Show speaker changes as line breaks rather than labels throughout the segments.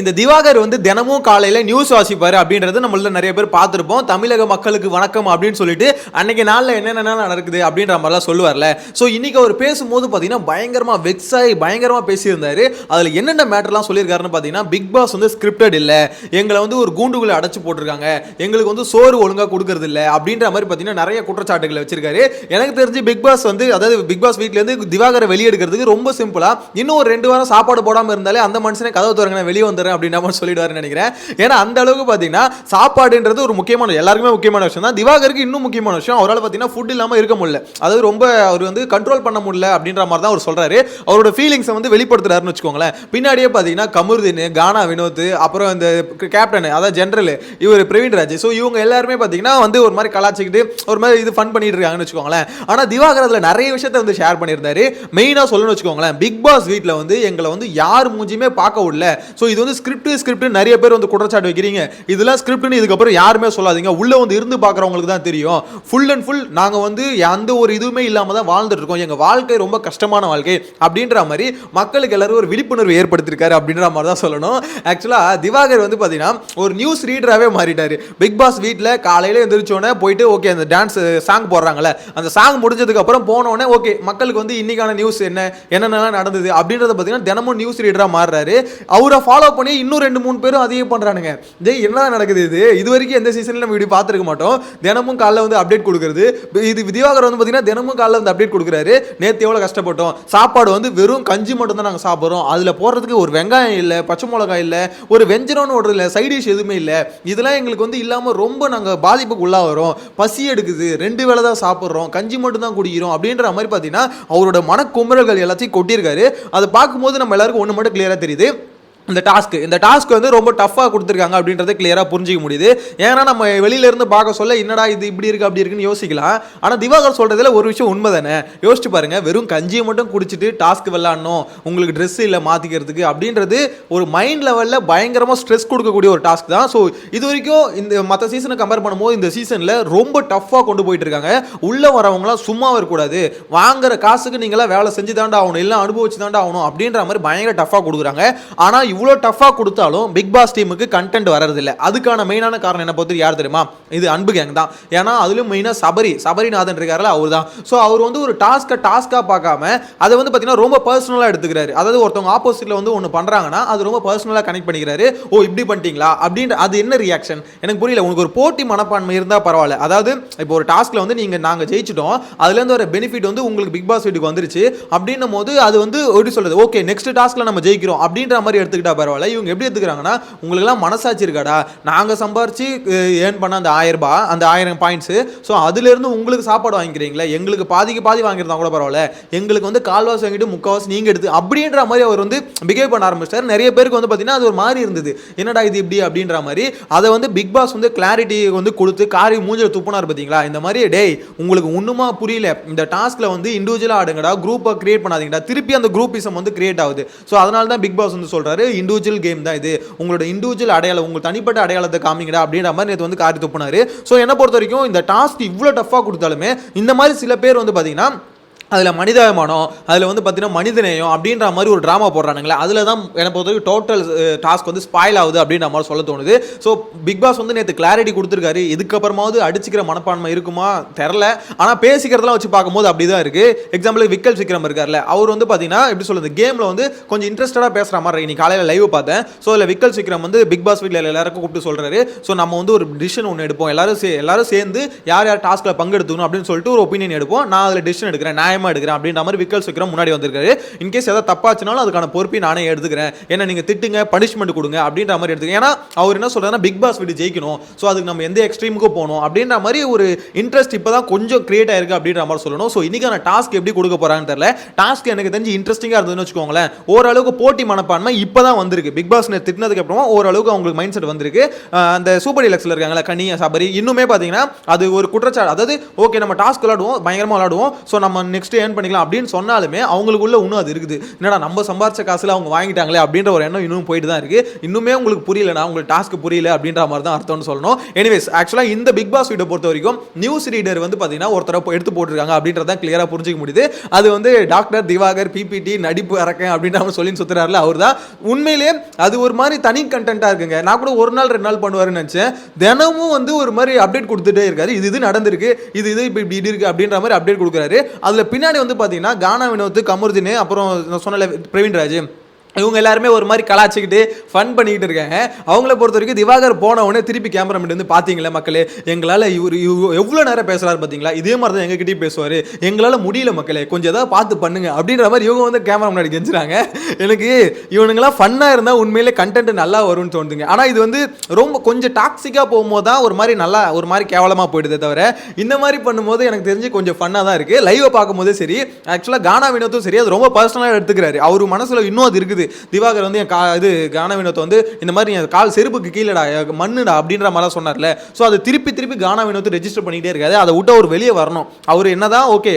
இந்த திவாகர் வந்து தினமும் காலையில் நியூஸ் வாசிப்பார் அப்படின்றது நம்மள நிறைய பேர் பார்த்துருப்போம். தமிழக மக்களுக்கு வணக்கம் அப்படின்னு சொல்லிட்டு அன்னைக்கு நாளில் என்னென்ன நடக்குது அப்படின்ற மாதிரிலாம் சொல்லுவார்ல. ஸோ இன்றைக்கி அவர் பேசும்போது பார்த்தீங்கன்னா பயங்கரமாக வெக்ஸ் ஆகி பயங்கரமாக பேசியிருந்தார். அதில் என்னென்ன மேட்டர்லாம் சொல்லியிருக்காருன்னு பார்த்தீங்கன்னா பிக் பாஸ் வந்து ஸ்கிரிப்டட் இல்லை. எங்களை வந்து ஒரு கூண்டுக்குள்ள அடைச்சி போட்டிருக்காங்க. எங்களுக்கு வந்து சோறு ஒழுங்காக கொடுக்கறது இல்லை அப்படின்ற மாதிரி பார்த்தீங்கன்னா நிறைய குற்றச்சாட்டுகளை வச்சிருக்காரு. எனக்கு தெரிஞ்சு பிக் பாஸ் வந்து அதாவது பிக் பாஸ் வீட்லேருந்து திவாகரை வெளியெடுக்கிறதுக்கு ரொம்ப சிம்பிளாக இன்னும் ஒரு ரெண்டு வாரம் சாப்பாடு போடாமல் இருந்தாலே அந்த மனுஷனை கதவு திறங்க வெளியே வந்துடுறேன் அப்படின்னு மாதிரி சொல்லிடுவாருன்னு நினைக்கிறேன். ஏன்னா அந்த அளவுக்கு பார்த்தீங்கன்னா சாப்பாடுன்றது ஒரு முக்கியமான எல்லாருக்குமே முக்கியமான விஷயம் தான். திவாகருக்கு இன்னும் முக்கியமான விஷயம் அவரால் பார்த்தீங்கன்னா ஃபுட் இல்லாமல் இருக்க முடியல. அதாவது ரொம்ப அவர் வந்து கண்ட்ரோல் பண்ண முடியல அப்படின்ற மாதிரி தான் அவர் சொல்கிறாரு அவரோட ஃபீலிங்ஸை வந்து வெளிப்படுத்துறாருன்னு வச்சுக்கோங்களேன். பின்னாடியே பார்த்தீங்கன்னா கமருதீன் கானா வினோத் அப்புறம் இந்த கேப்டன் அதாவது ஜென்ரல் இவர் பிரவீன் ராஜ். ஸோ இவங்க எல்லாருமே பார்த்தீங்கன்னா வந்து ஒரு மாதிரி கலாச்சிக்கிட்டு ஒரு மாதிரி இது ஃபன் பண்ணிட்டு இருக்காங்கன்னு வச்சுக்கோங்களேன். ஆனால் திவாகர் அதில் நிறைய விஷயத்தை வந்து ஷேர் பண்ணியிருந்தாரு. மெயினாக சொல்லணும்னு வச்சுக்கோங்களேன் பிக் பாஸ் வீட்டில் வந்து எங்களை வந்து யார் மூஞ்சியுமே பார்க்க விடல. ஸோ இது வந்து ஸ்கிரிப்ட் ஸ்கிரிப்ட் நிறைய பேர் வந்து குற்றச்சாட்டு வைக்கிறீங்க. இதெல்லாம் ஸ்கிரிப்ட்னு இதுக்கப்புறம் யாருமே சொல்லாதீங்க. உள்ள வந்து இருந்து பார்க்குறவங்களுக்கு தான் தெரியும். ஃபுல் அண்ட் ஃபுல் நாங்கள் வந்து எந்த ஒரு இதுவுமே இல்லாமல் தான் வாழ்ந்துட்டு இருக்கோம். எங்கள் வாழ்க்கை ரொம்ப கஷ்டமான வாழ்க்கை அப்படின்ற மாதிரி மக்களுக்கு எல்லாரும் ஒரு விழிப்புணர்வு ஏற்படுத்திருக்காரு அப்படின்ற மாதிரி தான் சொல்லணும். ஆக்சுவலாக திவாகர் வந்து பார்த்தீங்கன்னா ஒரு நியூஸ் ரீடராகவே மாறிட்டார். பிக் பாஸ் வீட்டில் காலையில் எழுந்திரிச்சோடனே போயிட்டு ஓகே அந்த டான்ஸ் சாங் போடுறாங்கல்ல. அந்த சாங் முடிஞ்சதுக்கப்புறம் போனோடனே ஓகே மக்களுக்கு வந்து இன்னைக்கான நியூஸ் என்ன என்னென்னலாம் நடந்தது அப்படின்றத பார்த்தீங்கன்னா தினமும் நியூஸ் ரீடராக மாறுறாரு. அவரை ஃபாலோ பண்ணி இன்னும் ரெண்டு மூணு பேரும் அதையே பண்ணுறானுங்க ஜெய் என்ன நடக்குது இது? இது வரைக்கும் எந்த சீசனில் நம்ம இப்படி பார்த்துருக்க மாட்டோம். தினமும் காலைல வந்து அப்டேட் கொடுக்குறது. இது விதிவாகர் வந்து பார்த்தீங்கன்னா தினமும் காலைல வந்து அப்டேட் கொடுக்குறாரு. நேற்று எவ்வளோ கஷ்டப்பட்டோம். சாப்பாடு வந்து வெறும் கஞ்சி மட்டும் தான் நாங்கள் சாப்பிட்றோம். அதில் போடுறதுக்கு ஒரு வெங்காயம் இல்லை பச்சை மிளகாய் இல்லை ஒரு வெஞ்சரம்னு ஒரு இல்லை சைட் டிஷ் எதுவுமே இல்லை. இதெல்லாம் எங்களுக்கு வந்து இல்லாமல் ரொம்ப நாங்கள் பாதிப்புக்கு உள்ளாகிறோம். பசி எடுக்குது. ரெண்டு வேளை தான் சாப்பிட்றோம். கஞ்சி மட்டும் தான் குடிக்கிறோம் அப்படின்ற மாதிரி பார்த்தீங்கன்னா அவரோட மனக்குமுறல்கள் எல்லாத்தையும் கொட்டியிருக்காரு. அதை பார்க்கும்போது நம்ம எல்லாருக்கும் ஒன்று மட்டும் கிளியராக தெரியுது. இந்த டாஸ்க் இந்த டாஸ்க் வந்து ரொம்ப டஃப்பாக கொடுத்துருக்காங்க அப்படின்றத கிளியராக புரிஞ்சிக்க முடியுது. ஏன்னா நம்ம வெளியிலேருந்து பார்க்க சொல்ல என்னடா இது இப்படி இருக்குது அப்படி இருக்குன்னு யோசிக்கலாம். ஆனால் திவாகர் சொல்கிறதுல ஒரு விஷயம் உண்மை தானே யோசிச்சு பாருங்கள் வெறும் கஞ்சியை மட்டும் குடிச்சிட்டு டாஸ்க் விளாடணும் உங்களுக்கு ட்ரெஸ் இல்லை மாற்றிக்கிறதுக்கு அப்படின்றது ஒரு மைண்ட் லெவலில் பயங்கரமாக ஸ்ட்ரெஸ் கொடுக்கக்கூடிய ஒரு டாஸ்க் தான். ஸோ இது வரைக்கும் இந்த மற்ற சீசனை கம்பேர் பண்ணும்போது இந்த சீசனில் ரொம்ப டஃப்பாக கொண்டு போயிட்டு இருக்காங்க. உள்ளே வரவங்களாம் சும்மா இருக்கக்கூடாது. வாங்குற காசுக்கு நீங்களாம் வேலை செஞ்சு தாண்டா ஆகணும் இல்லை அனுபவிச்சு தாண்டா ஆகணும் அப்படின்ற மாதிரி பயங்கர டஃப்பாக கொடுக்குறாங்க. ஆனால் இவ்வளோ டஃப்பாக கொடுத்தாலும் பிக் பாஸ் டீமுக்கு கண்டென்ட் வரதில்லை அதுக்கான மெயினான காரணம் என்ன பொறுத்து யார் தெரியுமா? இது அன்பு கேங் தான். ஏன்னா அதுலேயும் மெயினாக சபரி சபரிநாதன் இருக்காருல்ல அவர் தான் ஸோ அவர் வந்து ஒரு டாஸ்க்கை டாஸ்க்காக பார்க்காம அதை வந்து பார்த்தீங்கன்னா ரொம்ப பர்சனலாக எடுத்துக்கிறாரு. அதாவது ஒருத்தவங்க ஆப்போசிட்டில் வந்து ஒன்று பண்ணுறாங்கன்னா அது ரொம்ப பர்சனலாக கனெக்ட் பண்ணிக்கிறாரு. ஓ இப்படி பண்ணிட்டீங்களா? அப்படின்ற அது என்ன ரியாக்ஷன் எனக்கு புரியல. உனக்கு ஒரு போட்டி மனப்பான்மை இருந்தால் பரவாயில்ல. அதாவது இப்போ ஒரு டாஸ்க்கில் வந்து நீங்கள் நாங்கள் ஜெயிச்சிட்டோம். அதுலேருந்து ஒரு பெனிஃபிட் வந்து உங்களுக்கு பிக் பாஸ் வீட்டுக்கு வந்துருச்சு. அப்படின்னும் போது அது வந்து எப்படி சொல்கிறது ஓகே நெக்ஸ்ட் டாஸ்க்கில் நம்ம ஜெயிக்கிறோம். அப்படின்ற மாதிரி எடுத்துக்கிட்டு பரவாயில்ல? இவங்க எப்படி எடுத்துக்கிறாங்கன்னா உங்களுக்குலாம் மனசாட்சி இருக்காடா. நாங்கள் சம்பாரிச்சு ஏர்ன் பண்ண அந்த ஆயிரம் ரூபாய் அந்த ஆயிரம் பாயிண்ட்ஸ் ஸோ அதுலேருந்து உங்களுக்கு சாப்பாடு வாங்கிக்கிறீங்களே? எங்களுக்கு பாதிக்கு பாதி வாங்கியிருந்தா கூட பரவாயில்ல. எங்களுக்கு வந்து கால்வாசி வாங்கிட்டு முக்கால்வாசி நீங்கள் எடுத்து அப்படின்ற மாதிரி அவர் வந்து பிஹேவ் பண்ண ஆரம்பிச்சிட்டார். நிறைய பேருக்கு வந்து பார்த்தீங்கன்னா அது ஒரு மாதிரி இருந்தது. என்னடா இது இப்படி? அப்படின்ற மாதிரி. அதை வந்து பிக் பாஸ் வந்து கிளாரிட்டி வந்து கொடுத்து காரி மூஞ்சில் துப்புனார் பார்த்தீங்களா இந்த மாதிரி டேய் உங்களுக்கு ஒன்றுமா புரியல? இந்த டாஸ்கில் வந்து இண்டிவிஜுவலாக ஆடுங்கடா. குரூப்பை கிரியேட் பண்ணாதீங்கடா. திருப்பி அந்த குரூப்பிசம் வந்து கிரியேட் ஆகுது. ஸோ அதனால தான் பிக் பாஸ் வந்து சொல்கிறாரு இண்டிவிஜுவல் கேம் தான் இது. உங்களோட இண்டிவிஜுவல் அடையாளம் உங்கள் தனிப்பட்ட அடையாளத்தை காமிங்கடா அப்படின்ற மாதிரி நேற்று வந்து காரி துப்புனாரு. ஸோ என்னை பொறுத்த வரைக்கும் இந்த டாஸ்க் இவ்வளோ டஃப்பாக கொடுத்தாலுமே இந்த மாதிரி சில பேர் வந்து பார்த்தீங்கன்னா அதில் மனிதாபிமானம் அதில் வந்து பார்த்தீங்கன்னா மனிதநேயம் அப்படின்ற மாதிரி ஒரு ட்ராமா போடுறானுங்களே அதில் தான் என்னை பொறுத்தவரைக்கும் டோட்டல் டாஸ்க் வந்து ஸ்பாயில் ஆகுது அப்படின்ற மாதிரி சொல்ல தோணுது. ஸோ பிக் பாஸ் வந்து நேற்று கிளாரிட்டி கொடுத்துருக்காரு. இதுக்கப்புறமாவது அடிச்சுக்கிற மனப்பான்மை இருக்குமா? தெரில ஆனால் பேசிக்கிறதெல்லாம் வச்சு பார்க்கும்போது அப்படி தான் இருக்குது எக்ஸாம்பிள் விக்கல் விக்ரம் இருக்கார்ல அவர் வந்து பார்த்தீங்கன்னா எப்படி சொல்லுது கேமில் வந்து கொஞ்சம் இன்ட்ரெஸ்டடாக பேசுகிற மாதிரி நீ இன்னைக்கு காலையில் லைவ் பார்த்தேன். ஸோ அதில் விக்கல் விக்ரம் வந்து பிக் பாஸ் வீட்டில் எல்லாருக்கும் கூப்பிட்டு சொல்கிறாரு ஸோ நம்ம வந்து ஒரு டிசிஷன் ஒன்று எடுப்போம். எல்லாரும் சே எல்லாரும் சேர்ந்து யார் யார் டாஸ்க்கில் பங்கெடுத்துக்கணும் அப்படின்னு சொல்லிட்டு ஒரு ஒப்பீனியன் எடுப்போம். நான் அதில் டிசிஷன் எடுக்கிறேன். நியாயமாக எடுக்கிறேன் அப்படின்ற மாதிரி விக்கல் விக்ரம் முன்னாடி வந்திருக்காரு. இன்கேஸ் ஏதாவது தப்பாச்சுனாலும் அதுக்கான பொறுப்பை நானே எடுத்துக்கிறேன். ஏன்னா நீங்கள் திட்டுங்க பனிஷ்மெண்ட் கொடுங்க அப்படின்ற மாதிரி எடுத்துக்கிறேன் ஏன்னா அவர் என்ன சொல்றாருன்னா பிக் பாஸ் வீடு ஜெயிக்கணும். ஸோ அதுக்கு நம்ம எந்த எக்ஸ்ட்ரீமுக்கும் போகணும் அப்படின்ற மாதிரி ஒரு இன்ட்ரெஸ்ட் இப்போ தான் கொஞ்சம் கிரியேட் ஆயிருக்கு அப்படின்ற மாதிரி சொல்லணும். ஸோ இன்னைக்கான டாஸ்க் எப்படி கொடுக்க போறாங்கன்னு தெரியல. டாஸ்க் எனக்கு தெரிஞ்சு இன்ட்ரெஸ்டிங்காக இருந்ததுன்னு வச்சுக்கோங்களேன். ஓரளவுக்கு போட்டி மனப்பான்மை இப்போ தான் வந்திருக்கு பிக் பாஸ் திட்டினதுக்கு அப்புறமா ஓரளவுக்கு அவங்களுக்கு மைண்ட் செட் வந்திருக்கு அந்த சூப்பர் டிலக்ஸில் இருக்காங்களா கனி சபரி இன்னுமே பார்த்தீங்கன்னா அது ஒரு குற்றச்சாட்டு. அதாவது ஓகே நம்ம டாஸ்க் விளாடுவோம் பயங்கரமாக விளாடுவோம் ஸோ நம்ம நெக்ஸ்ட் நெக்ஸ்ட் ஏர்ன் பண்ணிக்கலாம் அப்படின்னு சொன்னாலுமே அவங்களுக்குள்ள இன்னும் அது இருக்குது. என்னடா நம்ம சம்பாரிச்ச காசுல அவங்க வாங்கிட்டாங்களே அப்படின்ற ஒரு எண்ணம் இன்னும் போயிட்டு தான் இருக்கு. இன்னுமே உங்களுக்கு புரியலனா உங்களுக்கு டாஸ்க் புரியல அப்படின்ற மாதிரி தான் அர்த்தம்னு சொல்லணும். எனிவேஸ் ஆக்சுவலாக இந்த பிக் பாஸ் வீட்டை பொறுத்த வரைக்கும் நியூஸ் ரீடர் வந்து பார்த்தீங்கன்னா ஒருத்தர எடுத்து போட்டிருக்காங்க அப்படின்றத கிளியராக புரிஞ்சிக்க முடியுது. அது வந்து டாக்டர் திவாகர் பிபிடி நடிப்பு அரக்கன் அப்படின்ற சொல்லி சுத்துறாருல அவர் தான். உண்மையிலேயே அது ஒரு மாதிரி தனி கண்டென்ட்டாக இருக்குங்க. நான் கூட ஒரு நாள் ரெண்டு நாள் பண்ணுவாருன்னு நினச்சேன். தினமும் வந்து ஒரு மாதிரி அப்டேட் கொடுத்துட்டே இருக்காரு. இது இது நடந்திருக்கு. இது இது இப்போ இப்படி இது இருக்கு அப்படின்ற மாதிரி அப்டேட் கொடுக்குறாரு. அதில் பின்னாடி வந்து பார்த்தீங்கன்னா கானா வினோத் கமருதீன் அப்புறம் நான் சொன்னல பிரவீன் ராஜ். இவங்க எல்லாருமே ஒரு மாதிரி கலாச்சிக்கிட்டு ஃபன் பண்ணிக்கிட்டு இருக்காங்க. அவங்கள பொறுத்த வரைக்கும் திவாகர் போன உடனே திருப்பி கேமராமேன் வந்து பார்த்தீங்களா மக்களே எங்களால் இவர் எவ்வளோ நேரம் பேசுகிறாரு பார்த்தீங்களா? இதே மாதிரி தான் எங்ககிட்டயும் பேசுவார். எங்களால் முடியல மக்களே கொஞ்சம் ஏதாவது பார்த்து பண்ணுங்க அப்படின்ற மாதிரி இவங்க வந்து கேமரா முன்னாடி கெஞ்சுறாங்க. எனக்கு இவனுங்களாம் ஃபன்னாக இருந்தால் உண்மையிலே கண்டென்ட் நல்லா வரும்னு தோணுதுங்க. ஆனால் இது வந்து ரொம்ப கொஞ்சம் டாக்ஸிக்காக போகும்போது தான் ஒரு மாதிரி நல்லா ஒரு மாதிரி கேவலமாக போயிடுதே தவிர இந்த மாதிரி பண்ணும்போது எனக்கு தெரிஞ்சு கொஞ்சம் ஃபன்னாக தான் இருக்குது லைவை பார்க்கும்போதே சரி ஆக்சுவலாக கானா வினோத்தும் சரி அது ரொம்ப பர்சனலாக எடுத்துக்கிறாரு. அவர் மனசில் இன்னும் அது இருக்குது திவாகர் வந்து என் கா இது கானா வினோத் வந்து இந்த மாதிரி என் கால் செருப்புக்கு கீழடா மண்ணுடா அப்படின்ற மாதிரிலாம் சொன்னார்ல. ஸோ அதை திருப்பி திருப்பி கானா வினோத்தை ரெஜிஸ்டர் பண்ணிக்கிட்டே இருக்காது அதை விட்டு அவர் வெளியே வரணும். அவர் என்னதான் ஓகே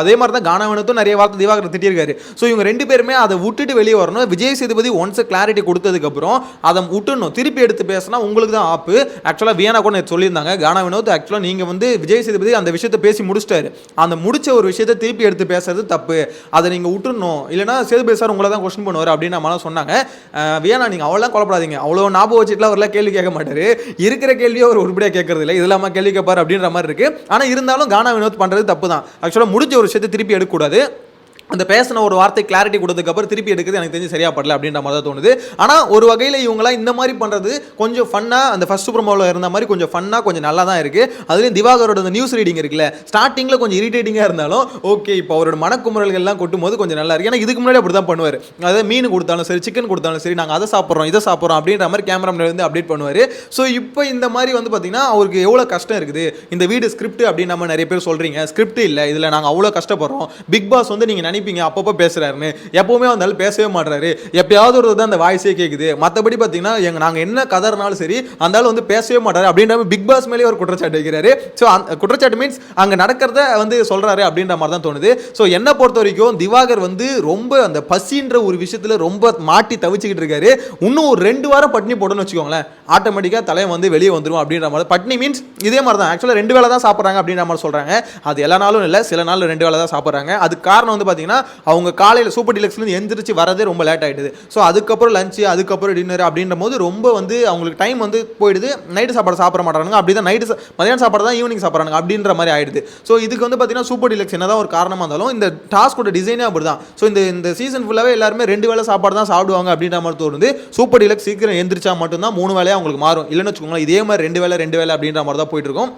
அதே மாதிரி தான் கானா வினோத்தும் நிறைய வார்த்தை திவாகர் திட்டிருக்காரு ஸோ இவங்க ரெண்டு பேருமே அதை விட்டுட்டு வெளியே வரணும். விஜய் சேதுபதி ஒன்ஸ் கிளாரிட்டி கொடுத்ததுக்கப்புறம் அதை விட்டுணும் திருப்பி எடுத்து பேசினா உங்களுக்கு தான் ஆப்பு. ஆக்சுவலாக வியனா கூட சொல்லியிருந்தாங்க கானா வினோத் ஆக்சுவலாக நீங்கள் வந்து விஜய் சேதுபதி அந்த விஷயத்தை பேசி முடிச்சிட்டாரு. அந்த முடிச்ச ஒரு விஷயத்தை திருப்பி எடுத்து பேசுறது தப்பு. அதை நீங்கள் விட்டுணும் இல்லைனா சேதுபதி சார் உங்களை தான் கொஸ்டின் பண்ணுவார். அப்படின்னு நம்மளாம் சொன்னாங்க. அஹ் நீங்கள் அவ்வளோ கொலப்படாதீங்க அவ்வளோ ஞாபகம் வச்சுட்டுலாம் அவர்லாம் கேள்வி கேட்க மாட்டாரு. இருக்கிற கேள்வியை அவர் உருப்படியாக கேட்கறது இல்லை இது இல்லாமல் கேள்வி கேட்பார் அப்படின்ற மாதிரி இருக்கு. ஆனால் இருந்தாலும் கானா வினோத் பண்ணுறது தப்பு தான் ஆக்சுவலாக முடிஞ்ச ஒரு விஷயத்தை திருப்பி எடுக்கக்கூடாது. அந்த பேசின ஒரு வார்த்தை கிளாரிட்டி கொடுத்ததுக்கப்புறம் திருப்பி எடுக்கிறது எனக்கு தெரிஞ்சு சரியாக படல அப்படின்ற மாதிரி தான் தோணுது. ஆனால் ஒரு வகையில் இவங்களாம் இந்த மாதிரி பண்ணுறது கொஞ்சம் ஃபன்னாக அந்த ஃபர்ஸ்ட் ப்ரோமோவில் இருந்த மாதிரி கொஞ்சம் ஃபன்னாக கொஞ்சம் நல்லா தான் இருக்குது அதுலேயும் திவாகரோட அந்த நியூஸ் ரீடிங் இருக்குல்ல ஸ்டார்டிங்கில் கொஞ்சம் இரிட்டேட்டிங்காக இருந்தாலும் ஓகே இப்போ அவரோட மனக்குமுறல்கள்லாம் கொட்டும் போது கொஞ்சம் நல்லா இருக்கு. ஏன்னா இதுக்கு முன்னாடி அப்படி தான் பண்ணுவார். அதாவது மீன் கொடுத்தாலும் சரி சிக்கன் கொடுத்தாலும் சரி நாங்கள் அதை சாப்பிட்றோம் இதை சாப்பிட்றோம் அப்படின்ற மாதிரி கேமரா வந்து அப்டேட் பண்ணுவார். ஸோ இப்போ இந்த மாதிரி வந்து பார்த்திங்கன்னா அவருக்கு எவ்வளோ கஷ்டம் இருக்குது? இந்த வீடு ஸ்கிரிப்ட் அப்படின்னு நம்ம நிறைய பேர் சொல்கிறீங்க ஸ்கிரிப்ட் இல்லை இதில் நாங்கள் அவ்வளோ கஷ்டப்படுறோம். பிக் பாஸ் வந்து நீங்கள் நினைப்பீங்க அப்பப்போ பேசுகிறாருன்னு எப்போவுமே வந்தாலும் பேசவே மாட்டுறாரு எப்பயாவது ஒரு தான் அந்த வாய்ஸே கேட்குது மற்றபடி பார்த்தீங்கன்னா எங்க நாங்கள் என்ன கதறினாலும் சரி அந்த ஆள் வந்து பேசவே மாட்டாரு. அப்படின்ற மாதிரி பிக் பாஸ் மேலேயே ஒரு குற்றச்சாட்டு வைக்கிறாரு. ஸோ அந்த குற்றச்சாட்டு மீன்ஸ் அங்கே நடக்கிறத வந்து சொல்கிறாரு அப்படின்ற மாதிரி தான் தோணுது. ஸோ என்னை பொறுத்த வரைக்கும் திவாகர் வந்து ரொம்ப அந்த பசின்ற ஒரு விஷயத்தில் ரொம்ப மாட்டி தவிச்சுக்கிட்டு இருக்காரு. இன்னும் ஒரு ரெண்டு வாரம் பட்னி போடணும்னு வச்சுக்கோங்களேன். ஆட்டோமேட்டிக்காக தலையை வந்து வெளியே வந்துடும் அப்படின்ற மாதிரி. பட்னி மீன்ஸ் இதே மாதிரி தான். ஆக்சுவலாக ரெண்டு வேளை தான் சாப்பிட்றாங்க அப்படின்ற மாதிரி சொல்கிறாங்க அது எல்லா நாளும் இல்லை. சில நாள் ரெண்டு வேலை தான் சாப்பிட்றாங்க. அதுக்கு காரணம் வந்து பார்த்தீங்கன்னா அவங்க காலையில் சூப்பர் டிலக்ஸ்லேருந்து எந்திரிச்சு வரதே ரொம்ப லேட் ஆகிடுது ஸோ அதுக்கப்புறம் லஞ்சு அதுக்கப்புறம் டின்னர் அப்படின்ற போது ரொம்ப வந்து அவங்களுக்கு டைம் வந்து போயிடுது. நைட்டு சாப்பாடு சாப்பிட மாட்டாங்க அப்படி தான் நைட்டு மதியானம் சாப்பாடு தான் ஈவினிங் சாப்பிட்றாங்க அப்படின்ற மாதிரி ஆயிடுது. ஸோ இதுக்கு வந்து பார்த்தீங்கன்னா சூப்பர் டிலக்ஸ் என்ன தான் ஒரு காரணமாக இருந்தாலும் இந்த டாஸ்கோட டிசைனே அப்படி தான் ஸோ இந்த இந்த சீசன் ஃபுல்லாகவே எல்லாருமே ரெண்டு வேளை சாப்பாடு தான் சாப்பிடுவாங்க அப்படின்ற மாதிரி தோணுது. சூப்பர் டிலக்ஸ் சீக்கிரம் எந்திரிச்சா மட்டும்தான் மூணு வேலையாக அவங்களுக்கு மாறும். இல்லைன்னு வச்சுக்கோங்களேன் இதே மாதிரி ரெண்டு வேலை ரெண்டு வேலை அப்படின்ற மாதிரி தான் போயிட்டு இருக்கும்.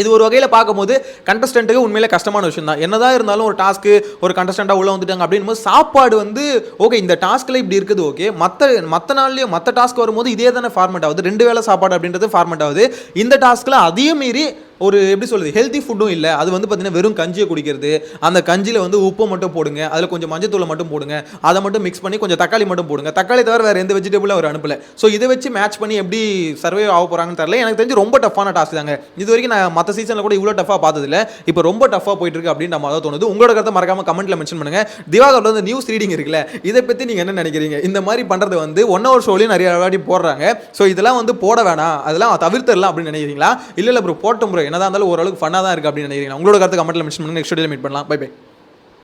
இது ஒரு வகையில் பார்க்கும்போது கண்டஸ்டண்ட்டுக்கு உண்மையிலே கஷ்டமான விஷயம் தான் என்னதான் இருந்தாலும் ஒரு டாஸ்க்கு ஒரு கண்டஸ்டண்ட்டாக உள்ள வந்துட்டாங்க அப்படின்னும் போது சாப்பாடு வந்து ஓகே இந்த டாஸ்க்கில் இப்படி இருக்குது ஓகே மற்ற மற்ற நாள்லேயும் மற்ற டாஸ்க் வரும்போது இதே தானே ஃபார்மேட் ஆகுது. ரெண்டு வேளை சாப்பாடு அப்படின்றது ஃபார்மேட் ஆகுது. இந்த டாஸ்க்கில் அதையும் மீறி ஒரு எப்படி சொல்கிறது ஹெல்த்தி ஃபுட்டும் இல்லை. அது வந்து பார்த்தீங்கன்னா வெறும் கஞ்சியை குடிக்கிறது. அந்த கஞ்சியில் வந்து உப்பு மட்டும் போடுங்க. அதில் கொஞ்சம் மஞ்சத்தூளை மட்டும் போடுங்க. அதை மட்டும் மிக்ஸ் பண்ணி கொஞ்சம் தக்காளி மட்டும் போடுங்க. தக்காளி தவிர வேறு எந்த வெஜிடபிளும் அவர் அனுப்பல. ஸோ இதை வச்சு மேட்ச் பண்ணி எப்படி சர்வே ஆக போகிறாங்கன்னு தெரில எனக்கு தெரிஞ்சு ரொம்ப டஃப்பான டாஸ்க் தாங்க. இது வரைக்கும் நான் மற்ற சீசனில் கூட இவ்வளோ டஃபாக பார்த்ததில்ல. இப்போ ரொம்ப டஃபாக போயிட்டு இருக்கு அப்படின்னு நம்ம தான் தோணுது. உங்களோட கருத்தை மறக்காமல் கமெண்ட்டில் மென்ஷன் பண்ணுங்க. திவாகரில் வந்து நியூஸ் ரீடிங் இருக்குல்ல. இதை பற்றி நீங்கள் என்ன நினைக்கிறீங்க? இந்த மாதிரி பண்ணுறது வந்து ஒன் ஹவர் ஷோலையும் நிறைய வாட்டி போடுறாங்க. ஸோ இதெல்லாம் வந்து போட வேணாம். அதெல்லாம் தவிர்த்தரலாம் அப்படின்னு நினைக்கிறீங்களா? இல்லை இல்லை ப்ரோ போட்டும் ப்ரோ என்னதான் இருந்தாலும் ஓரளவுக்கு ஃபன்னாக தான் இருக்குது அப்படின்னு நினைக்கிறீங்க. உங்களோட கருத்து கமெண்ட்டில் மென்ஷன் பண்ணுங்க. நெக்ஸ்ட் மீட் பண்ணலாம். Bye bye